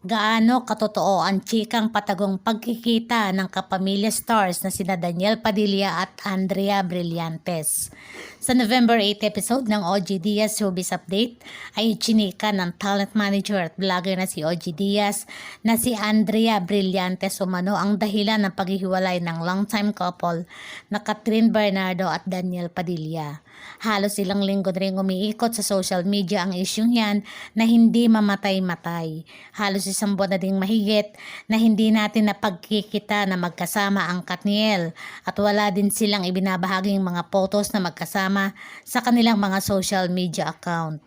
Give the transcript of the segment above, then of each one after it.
Gaano katotoo ang chikang patagong pagkikita ng kapamilya stars na sina Daniel Padilla at Andrea Brillantes. Sa November 8 episode ng OG Diaz Showbiz Update ay chinika ng talent manager at vlogger na si OG Diaz na si Andrea Brillantes umano ang dahilan ng paghihiwalay ng longtime couple na Catherine Bernardo at Daniel Padilla. Halos ilang linggo rin umiikot sa social media ang isyong yan na hindi mamatay-matay. Halos isang buwan na ding mahigit na hindi natin napagkikita na magkasama ang Katniel at wala din silang ibinabahaging mga photos na magkasama sa kanilang mga social media account.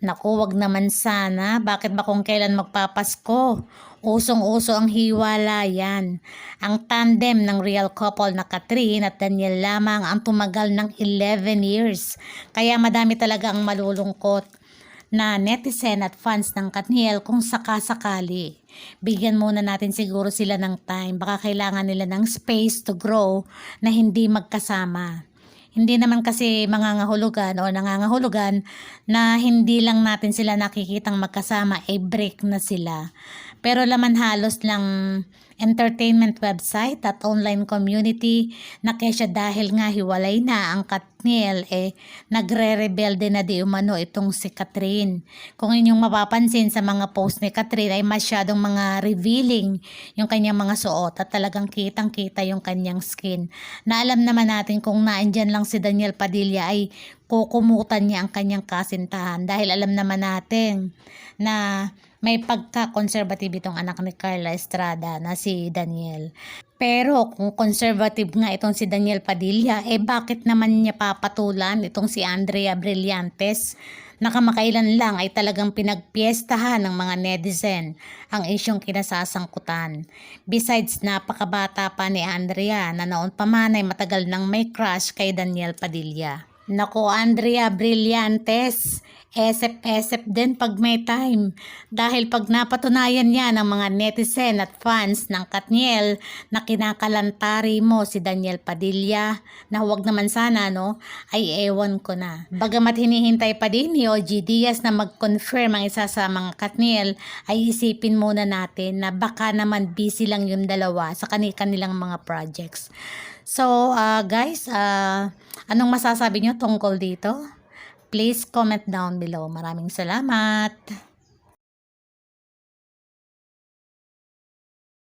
Naku, wag naman sana. Bakit ba kung kailan magpapasko? Usong-uso ang hiwalayan. Ang tandem ng real couple na Catherine at Daniel lamang ang tumagal ng 11 years. Kaya madami talaga ang malulungkot na netizen at fans ng Katniel kung sakasakali. Bigyan muna natin siguro sila ng time. Baka kailangan nila ng space to grow na hindi magkasama. Hindi naman kasi mangangahulugan o nangangahulugan na hindi lang natin sila nakikitang magkasama, eh break na sila. Pero laman halos lang entertainment website at online community na kesya dahil nga hiwalay na ang Katniel eh nagre-rebelde na di umano itong si Catherine. Kung inyong mapapansin sa mga post ni Catherine ay masyadong mga revealing yung kanyang mga suot at talagang kitang kita yung kanyang skin. Na alam naman natin kung naandyan lang si Daniel Padilla ay kukumutan niya ang kanyang kasintahan dahil alam naman natin na may pagka-conservative itong anak ni Carla Estrada na si Daniel. Pero kung conservative nga itong si Daniel Padilla, eh bakit naman niya papatulan itong si Andrea Brillantes? Nakamakailan lang ay talagang pinagpiestahan ng mga netizen ang isyong kinasasangkutan. Besides, napakabata pa ni Andrea na noon pa man ay matagal nang may crush kay Daniel Padilla. Nako Andrea Brillantes, esep-esep din pag may time. Dahil pag napatunayan niya ng mga netizen at fans ng Katniel na kinakalantari mo si Daniel Padilla, na huwag naman sana no, ay ewan ko na. Bagamat hinihintay pa din ni OG Diaz na mag-confirm ang isa sa mga Katniel, ay isipin muna natin na baka naman busy lang yung dalawa sa kanilang mga projects. So, uh, guys, uh, anong masasabi nyo tungkol dito? Please comment down below. Maraming salamat.